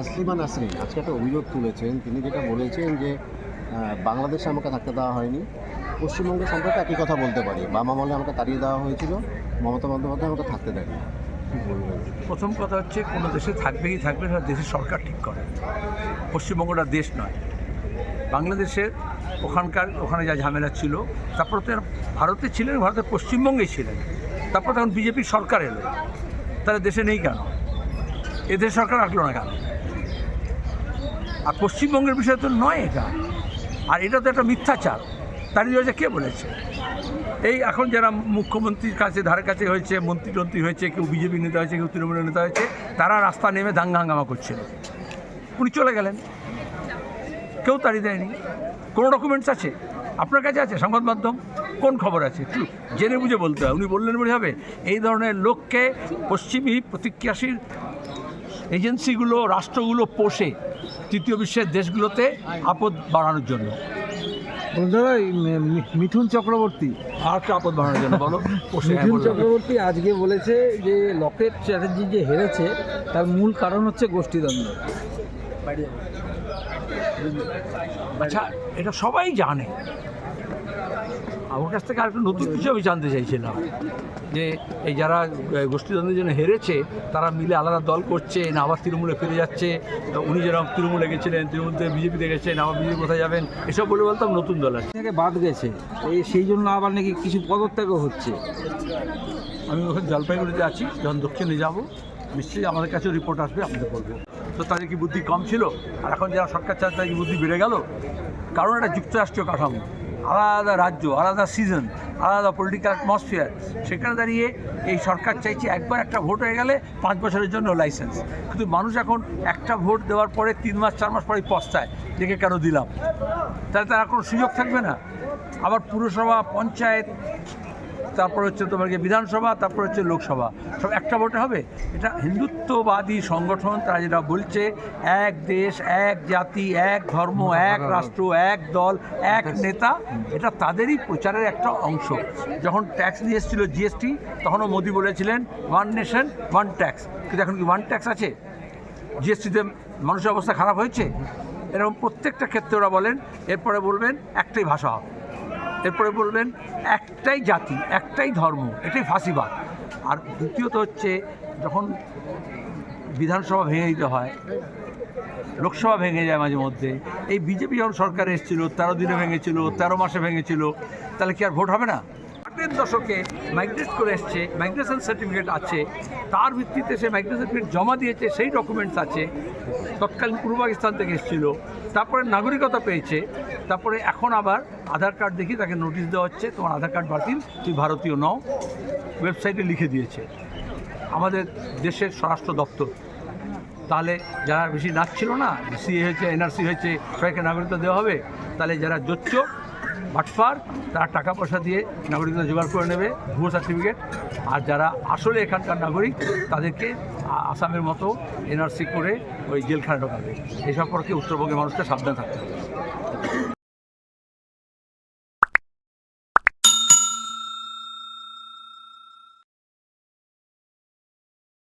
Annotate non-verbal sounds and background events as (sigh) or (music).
তাসলিমা নাসরিন, আজকে একটা অভিযোগ তুলেছেন। তিনি যেটা বলেছেন যে বাংলাদেশে আমাকে থাকতে দেওয়া হয়নি। পশ্চিমবঙ্গের সম্পর্কে একই কথা বলতে পারি। বাম আমলে আমাকে তাড়িয়ে দেওয়া হয়েছিল। মমতা বন্দ্যোপাধ্যায় আমাকে থাকতে দেয়নি। প্রথম কথা হচ্ছে, কোনো দেশে থাকবে কি থাকবে না, দেশের সরকার ঠিক করে। পশ্চিমবঙ্গটা দেশ নয়। বাংলাদেশের ওখানকার, ওখানে যা ঝামেলা ছিল, তারপর তো ভারতে ছিলেন, ভারতের পশ্চিমবঙ্গে ছিলেন। তারপর তখন বিজেপির সরকার এলো। তাহলে দেশে নেই কেন? এদের সরকার আসলো না কেন? আর পশ্চিমবঙ্গের বিষয় তো নয় এটা। আর এটা তো একটা মিথ্যাচার। তারই হয়েছে কে বলেছে? এই এখন যারা মুখ্যমন্ত্রীর কাছে ধারে কাছে হয়েছে, মন্ত্রী টন্ত্রী হয়েছে, কেউ বিজেপি নেতা হয়েছে, কেউ তৃণমূলের নেতা হয়েছে, তারা রাস্তা নেমে দাঙ্গা হাঙ্গামা করছিল। উনি চলে গেলেন। কেউ তাড়ি দেয়নি। কোনো ডকুমেন্টস আছে? আপনার কাছে আছে? সংবাদ মাধ্যম? কোন খবর আছে? একটু জেনে বুঝে বলতে হয়। উনি বললেন বলে হবে, এই ধরনের লোককে পশ্চিমী প্রতিক্রিয়াশীল এজেন্সিগুলো, রাষ্ট্রগুলো পোষে। তৃতীয় বিশ্বের দেশগুলোতে আপদ বাড়ানোর জন্য। বন্ধুরা এই মি- মি- মিঠুন চক্রবর্তী। আর একটা আপদ বাড়ানোর জন্য বলো। (laughs) পোষে হ্যাঁ, মিঠুন চক্রবর্তী আজকে বলেছে যে লকেট চ্যাটার্জি যে হেরেছে তার মূল কারণ হচ্ছে গোষ্ঠীদ্বন্দ্ব। আচ্ছা এটা সবাই জানে। আমার কাছ থেকে আরেকটা নতুন কিছু আমি জানতে চাইছিলাম। যে এই যারা গোষ্ঠীদ্বন্দ্বের জন্য হেরেছে তারা মিলে আলাদা দল করছে না আবার তৃণমূলে ফিরে যাচ্ছে। উনি যেরকম তৃণমূলে গেছিলেন তৃণমূল থেকে বিজেপিতে গেছেন আবার বিজেপি কোথায় যাবেন এসব বলে বলতাম নতুন দল আছে। বাদ গেছে। এই সেই জন্য আবার নাকি কিছু পদত্যাগও হচ্ছে। আমি ওখানে জলপাইগুড়িতে আছি যখন দক্ষিণে যাব নিশ্চয়ই আমাদের কাছেও রিপোর্ট আসবে আপনাদের বলব। তো তাদের কি বুদ্ধি কম ছিল? আর এখন যারা সরকার চায় তাদের কি বুদ্ধি বেড়ে গেল? কারণ এটা যুক্তরাষ্ট্রীয় কাঠামো। আলাদা রাজ্য, আলাদা সিজন আলাদা পলিটিক্যাল অ্যাটমসফিয়ার সেখানে দাঁড়িয়ে এই সরকার চাইছে একবার একটা ভোট হয়ে গেলে পাঁচ বছরের জন্য লাইসেন্স কিন্তু মানুষ এখন একটা ভোট দেওয়ার পরে তিন মাস, চার মাস পরে পস্তায়, দেখে কেন দিলাম? তাহলে তারা কোনো সুযোগ থাকবে না। আবার পুরসভা, পঞ্চায়েত তারপর হচ্ছে তোমার গিয়ে বিধানসভা তারপর হচ্ছে লোকসভা। সব একটা ভোটে হবে? এটা হিন্দুত্ববাদী সংগঠন তারা যেটা বলছে এক দেশ এক জাতি এক ধর্ম এক রাষ্ট্র এক দল এক নেতা এটা তাদেরই প্রচারের একটা অংশ। যখন ট্যাক্স নিয়ে এসেছিল জিএসটি তখনও মোদী বলেছিলেন ওয়ান নেশন ওয়ান ট্যাক্স কিন্তু এখন কি ওয়ান ট্যাক্স আছে? জিএসটিতে মানুষের অবস্থা খারাপ হয়েছে? এরকম প্রত্যেকটা ক্ষেত্রে ওরা বলেন এরপরে বলবেন একটাই ভাষা হবে। এরপরে বলবেন একটাই জাতি, একটাই ধর্ম, এটাই ফাঁসিবাদ। আর দ্বিতীয়ত হচ্ছে, যখন বিধানসভা ভেঙে দিতে হয়, লোকসভা ভেঙে যায় মাঝে মধ্যে, এই বিজেপি যখন সরকার এসেছিল, তেরো দিনে ভেঙেছিল, তেরো মাসে ভেঙেছিল, তাহলে কি আর ভোট হবে না? আটের দশকে মাইগ্রেট করে এসছে মাইগ্রেশন সার্টিফিকেট আছে, তার ভিত্তিতে সে মাইগ্রেশন সার্টিফিকেট জমা দিয়েছে, সেই ডকুমেন্টস আছে, তৎকালীন পূর্ব পাকিস্তান থেকে এসেছিল, তারপরে নাগরিকতা পেয়েছে তারপরে এখন আবার আধার কার্ড দেখি তাকে নোটিশ দেওয়া হচ্ছে, তোমার আধার কার্ড বাতিল, তুই ভারতীয় নও। ওয়েবসাইটে লিখে দিয়েছে, আমাদের দেশের স্বরাষ্ট্র দপ্তর। তাহলে যারা বেশি নাচছিল না সিএ হয়েছে, এনআরসি হয়েছে, সবাইকে নাগরিকতা দেওয়া হবে। তাহলে যারা যোচ্চ বাটফার, তারা টাকা পয়সা দিয়ে নাগরিকতা জোগাড় করে নেবে, ভুয়ো সার্টিফিকেট। আর যারা আসলে এখানকার নাগরিক, তাদেরকে আসামের মতো এনআরসি করে ওই জেলখানে ঢোকাবে। এই সম্পর্কে উত্তরবঙ্গের মানুষকে সাবধান থাকতে হবে।